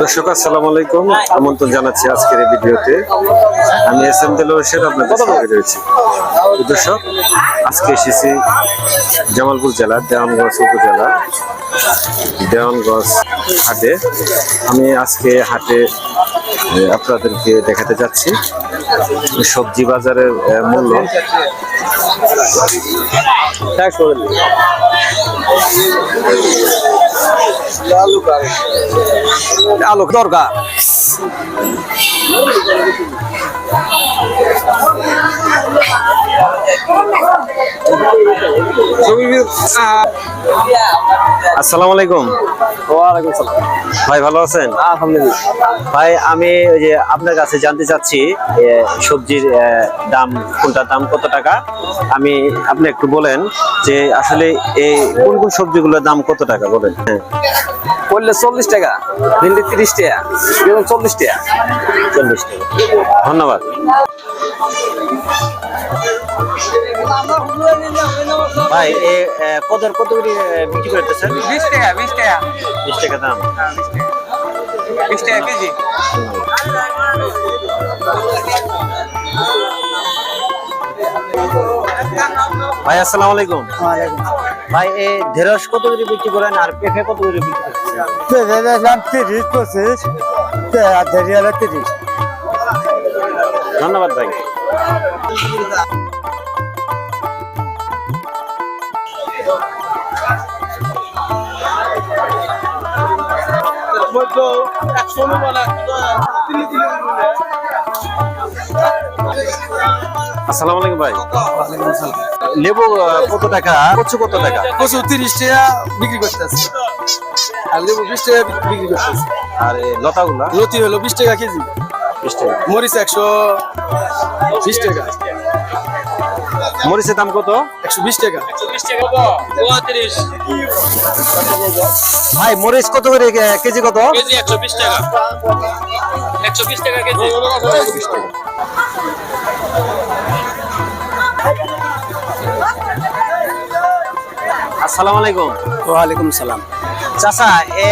দর্শক, আসসালামু আলাইকুম। আমন্ত্রণ জানাচ্ছি আজকের এই ভিডিওতে। আমি এস এম দেল আপনাদের সঙ্গে রয়েছি। দর্শক, আজকে এসেছি জামালপুর জেলার দেওয়ানগঞ্জ উপজেলা, দেওয়ানগঞ্জ হাটে। আমি আজকে হাটে আপনাদেরকে দেখাতে যাচ্ছি সবজি বাজারের মূল্য। আলোক দরকার। আসসালামু আলাইকুম। ওয়ালাইকুম সালাম। ভাই ভালো আছেন? আলহামদুলিল্লাহ। ভাই আমি ওই যে আপনার কাছে জানতে চাচ্ছি সবজির দাম কোনটার দাম কত টাকা? আমি আপনি একটু বলেন যে আসলে এই কোন কোন সবজিগুলোর দাম কত টাকা বলেন? হ্যাঁ। করলে চল্লিশ টাকা ভিন্ডি তিরিশ টাকা বেগুন চল্লিশ টাকা। চল্লিশ টাকা। ধন্যবাদ। ভাই কত কত করে বিক্রি করতেছেন? বিশ টাকা বিশ টাকা। বিশ টাকা দাম। বিশ টাকা। কেজি। ভাই আসসালামু আলাইকুম। ভাই এই ঢেঁড়স কত করে বিক্রি করেন আর পেঁপে কত করে বিক্রি করেন তিরিশ পঁচিশ তিরিশ। ধন্যবাদ ভাই। আসসালামু আলাইকুম ভাই। লেবু কত টাকা? কচু কত টাকা? কচু তিরিশ টাকা বিক্রি করতেছে। আর লেবু বিশ টাকা বিক্রি করতেছে। আর লতাগুলা? লতি হলো বিশ টাকা কেজি। বিশ টাকা। মরিচ একশো বিশ টাকা। মরিচের দাম কত? একশো বিশ টাকা। ভাই মরিচ কত করে? কেজি কত? কেজি একশো বিশ টাকা। একশো বিশ টাকা কেজি। আসসালামু আলাইকুম। ওয়ালাইকুম সালাম। চাচা এ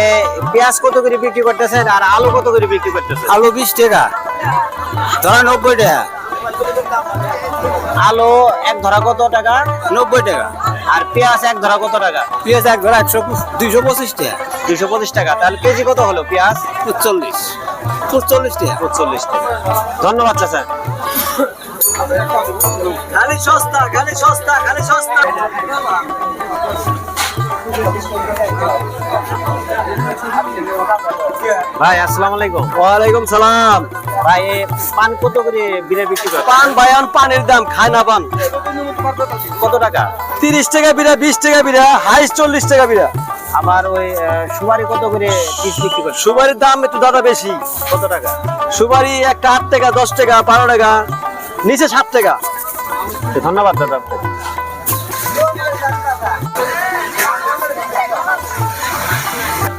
পেঁয়াজ কত করে বিক্রি করতেছেন আর আলু কত করে বিক্রি করতেছেন? আলু বিশ টাকা। ধরা নব্বই টাকা। আলু এক ধরা কত টাকা? নব্বই টাকা। আর পেঁয়াজ এক ধরা কত টাকা? পেঁয়াজ এক ধরা একশো দুইশো পঁচিশ টাকা। দুইশো পঁচিশ টাকা। তাহলে কেজি কত হলো পেঁয়াজ? চল্লিশ চল্লিশ টাকা। চল্লিশ টাকা। ধন্যবাদ চাচা। খালি সস্তা খালি সস্তা খালি সস্তা। ভাই আসসালামু আলাইকুম। ওয়ালাইকুম সালাম। ভাই পান কত করে বিড়ে বিক্রি করে পান বায়ান পানের দাম খায় না পান। কত টাকা? তিরিশ টাকা বিড়া বিশ টাকা বিড়া হাইস চল্লিশ টাকা বিড়া। আমার ওই সুপারি কত করে পিস বিক্রি করে সুপারির দাম একটু দাদা বেশি। কত টাকা? সুপারি একটা আট টাকা দশ টাকা বারো টাকা নিচে সাত টাকা। ধন্যবাদ দাদা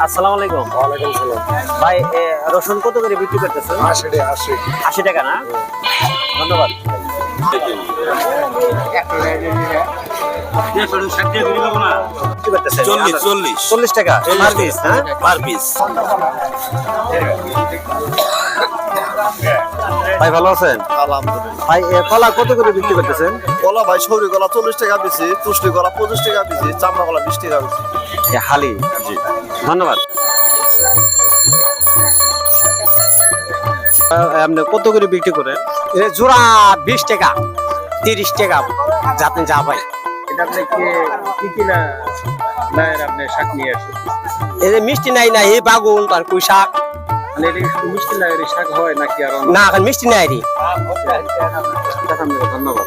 আসসালামু আলাইকুম। ওয়ালাইকুম সালাম। ভাই রসুন কত করে বিক্রি করতেছেন? আশি টাকা আশি। আশি টাকা না? ধন্যবাদ। চল্লিশ চল্লিশ। চল্লিশ টাকা পার পিস হ্যাঁ? পার পিস ভাই ভালো আছেন? আলহামদুলিল্লাহ। ভাই কলা কত করে বিক্রি করতেছেন? কলা ভাই সৌরি কলা চল্লিশ টাকা বেশি তুষ্টি কলা পঁচিশ টাকা বেশি চামড়া কলা বিশ টাকা বেশি। হালি। জি। ধন্যবাদ। আপনি কত করে বিক্রি করেন? জোড়া বিশ টাকা তিরিশ টাকা যাতে যা ভাই এটা কি কি কি না আপনি শাক নিয়ে আসেন? এই যে মিষ্টি নাই এই বাগুন আর কুই শাক। মানে মিষ্টি শাক হয় নাকি আর না এখন মিষ্টি নাই রে। ধন্যবাদ।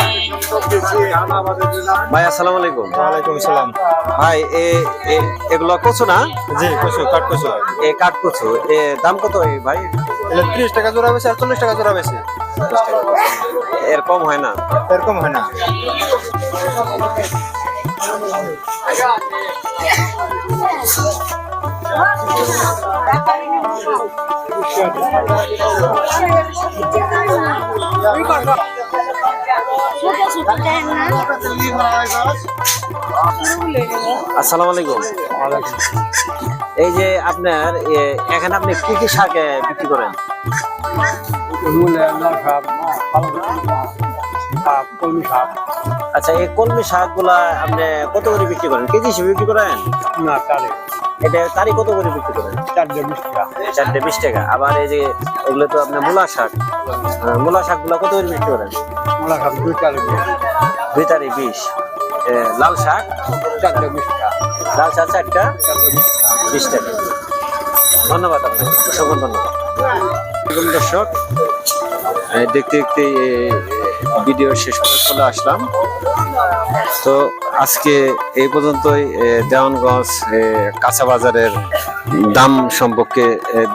ভাই আসসালামু আলাইকুম। ওয়ালাইকুম সালাম ভাই এ এ- এগুলো কচু না? জি কচু কাঠ কচু। এ কাঠ কচু। এ দাম কত এই ভাই? এটা ত্রিশ টাকা জোড়া বেশি আর চল্লিশ টাকা জোড়া বেশি। এর কম হয় না? এরকম হয় না। আসসালামু আলাইকুম। এই যে আপনার এখানে আপনি কি কি শাক বিক্রি করেন? আচ্ছা এই কলমি শাকগুলা আপনি কত করে বিক্রি করেন? কেজি হিসেবে বিক্রি করেন? না তারে এটা তারি কত করে বিক্রি করেন? চারটে বিশ টাকা চারটে বিশ টাকা। আবার এই যে এগুলো তো আপনার মূলা শাক। মূলা শাকগুলা কত করে বিক্রি করেন? মোলা খাব দুই চারে দুই তারি বিশ। লাল শাক? চারটে বিশ টাকা। লাল শাক চারটা? বিশ টাকা। ধন্যবাদ আপনাকে। অসংখ্য ধন্যবাদ। দর্শক দেখতে দেখতে ভিডিও শেষ করে চলে আসলাম। তো আজকে এই পর্যন্তই দেওয়ানগঞ্জ কাঁচা বাজারের দাম সম্পর্কে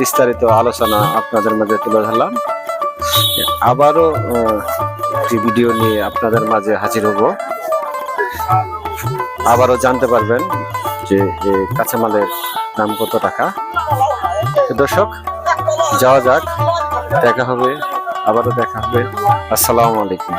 বিস্তারিত আলোচনা আপনাদের মাঝে তুলে ধরলাম। আবারও একটি ভিডিও নিয়ে আপনাদের মাঝে হাজির হব। আবারও জানতে পারবেন যে কাঁচামালের দাম কত টাকা। দর্শক, যাওয়া যাক, দেখা হবে আবারও দেখা হবে। আসসালামু আলাইকুম।